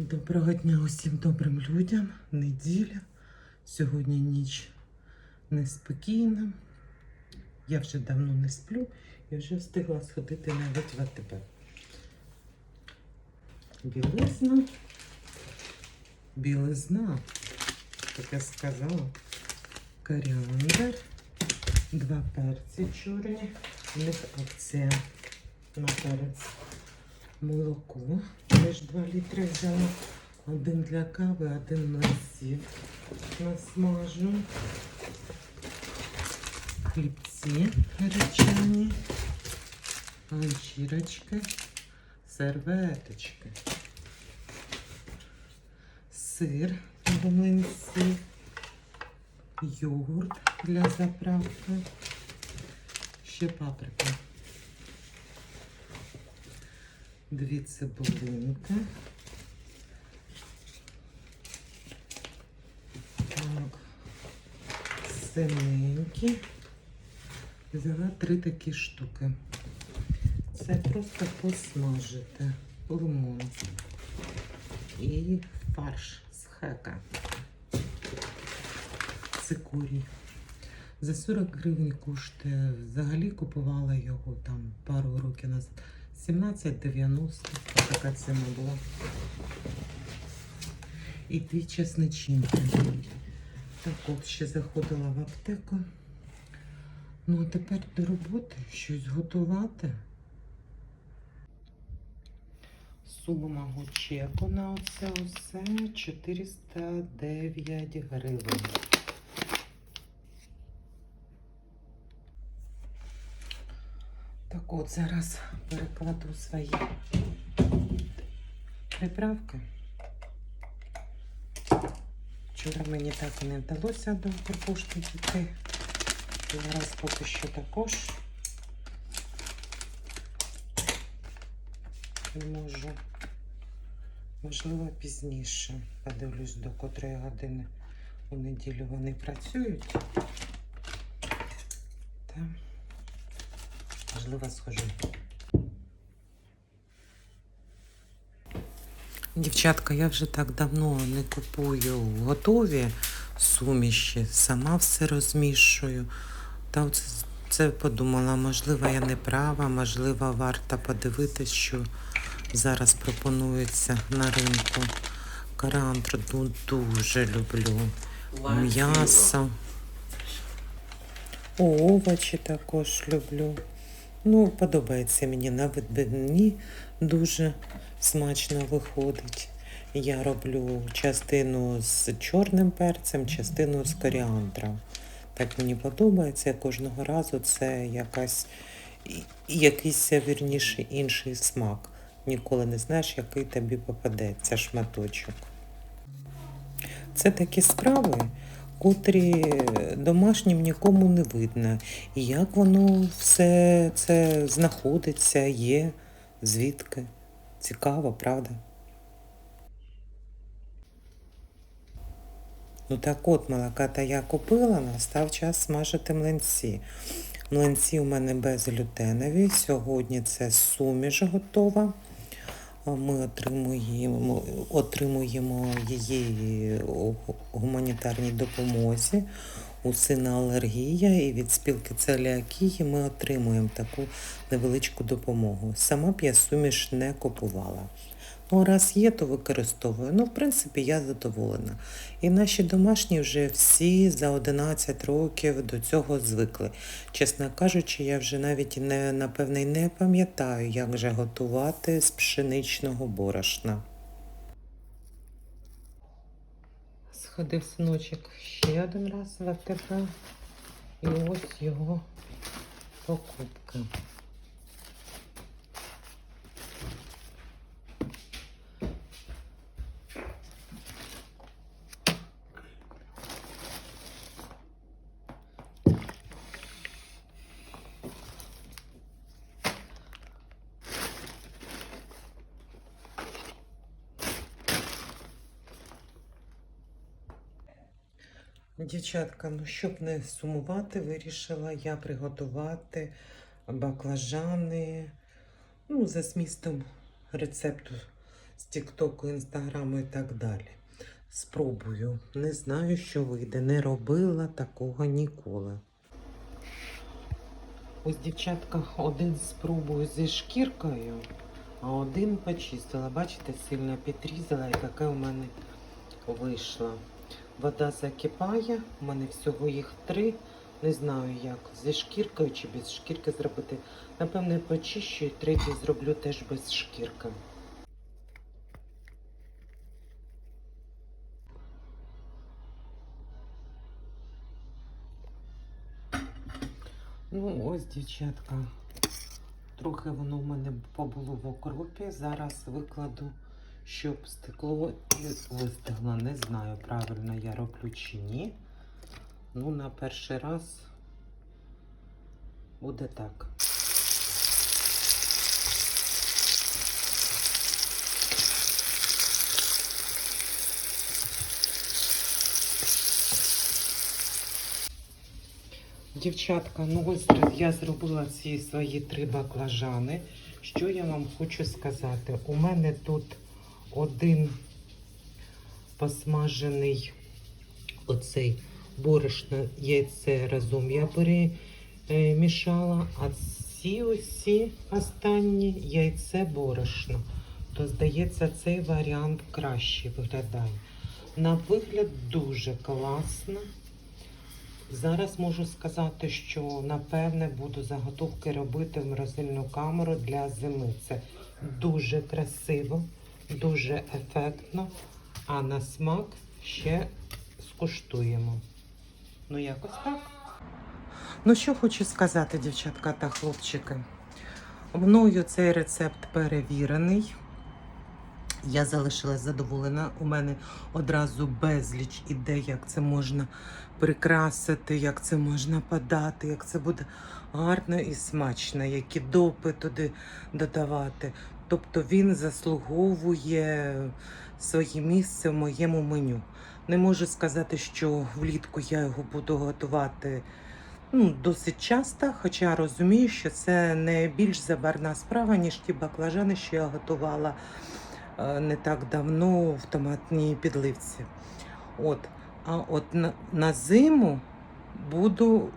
Доброго дня усім добрим людям. Неділя. Сьогодні ніч неспокійна. Я вже давно не сплю. Я вже встигла сходити навіть в АТБ. Білизна. Білизна. Як я сказала. Коріандр. Два перці чорні. У них акція на перець. Молоко. Теж 2 літри взяла. Один для кави, один на сів. Насмажу. Хлібці гречані. Ганчірочки. Серветочки. Сир до млинців. Йогурт для заправки. Ще паприка. Дві цибулинки. Так. Синенькі. Взяла три такі штуки. Це просто посмажити. Лимон. І фарш з хека. Цикорій. За 40 гривень коштує. Взагалі купувала його там пару років назад. 17,90 така ціна була. І дві чесничинки. Так от ще заходила в аптеку. Ну, а тепер до роботи щось готувати. Сума гучеку на оце усе 409 гривень. Так от зараз перекладу свої приправки. Вчора мені так і не вдалося до Укрпошти піти. Зараз поки що також не можу. Можливо, пізніше. Подивлюсь, до котрої години у неділю вони працюють. Та, можливо, схожу. Дівчатка, я вже так давно не купую готові суміші, сама все розмішую. Та оце це подумала, можливо, я не права, можливо, варто подивитись, що зараз пропонується на ринку. Коріандр ну, дуже люблю. М'ясо. Овочі також люблю. Ну, подобається мені на відбивні дуже смачно виходить. Я роблю частину з чорним перцем, частину з коріандром. Так мені подобається. Кожного разу це якась, якийсь вірніше інший смак. Ніколи не знаєш, який тобі попадеться шматочок. Це такі справи, котрі домашнім нікому не видно. І як воно все це знаходиться, є, звідки. Цікаво, правда? Ну так от, молока-то я купила, настав час смажити млинці. Млинці у мене безглютенові. Сьогодні це суміш готова. Ми отримуємо, отримуємо її гуманітарній допомозі. У сина алергія і від спілки целіакії ми отримуємо таку невеличку допомогу. Сама б я суміш не купувала. Ну, раз є, то використовую. Ну, в принципі, я задоволена. І наші домашні вже всі за 11 років до цього звикли. Чесно кажучи, я вже навіть не, напевне, не пам'ятаю, як же готувати з пшеничного борошна. Сходив синочок ще один раз в АТБ. І ось його покупки. Дівчатка, ну щоб не сумувати, вирішила я приготувати баклажани. Ну, за змістом рецепту з Тіктоку, Інстаграму і так далі. Спробую. Не знаю, що вийде. Не робила такого ніколи. Ось, дівчатка, один спробую зі шкіркою, а один почистила. Бачите, сильно підрізала, і таке у мене вийшло. Вода закипає, у мене всього їх три. Не знаю, як зі шкіркою чи без шкірки зробити. Напевне, почищу і третій зроблю теж без шкірки. Ну, ось, дівчатка. Трохи воно в мене побуло в окропі. Зараз викладу, щоб стекло вистигло. Не знаю, правильно я роблю чи ні. Ну, на перший раз буде так. Дівчатка, ну ось я зробила ці свої три баклажани. Що я вам хочу сказати? У мене тут один посмажений оцей борошно, яйце разом я перемішала, а ці усі останні яйце борошно. То, здається, цей варіант краще виглядає. На вигляд дуже класно. Зараз можу сказати, що напевне буду заготовки робити в морозильну камеру для зими. Це дуже красиво, дуже ефектно. А на смак ще скуштуємо. Ну, якось так. Ну, що хочу сказати, дівчатка та хлопчики. Мною цей рецепт перевірений. Я залишилась задоволена. У мене одразу безліч ідей, як це можна прикрасити, як це можна подати, як це буде гарно і смачно, які допи туди додавати. Тобто він заслуговує своє місце в моєму меню. Не можу сказати, що влітку я його буду готувати ну, досить часто, хоча розумію, що це не більш забарна справа, ніж ті баклажани, що я готувала е, не так давно в томатній підливці. От. А от на, на зиму буду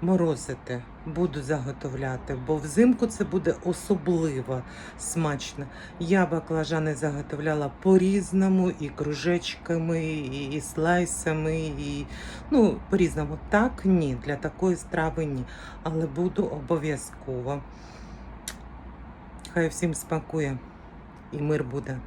морозити, буду заготовляти, бо взимку це буде особливо смачно. Я баклажани заготовляла по-різному, і кружечками, і, і слайсами, і ну, по-різному. Так, ні, для такої страви ні. Але буду обов'язково. Хай всім смакує і мир буде.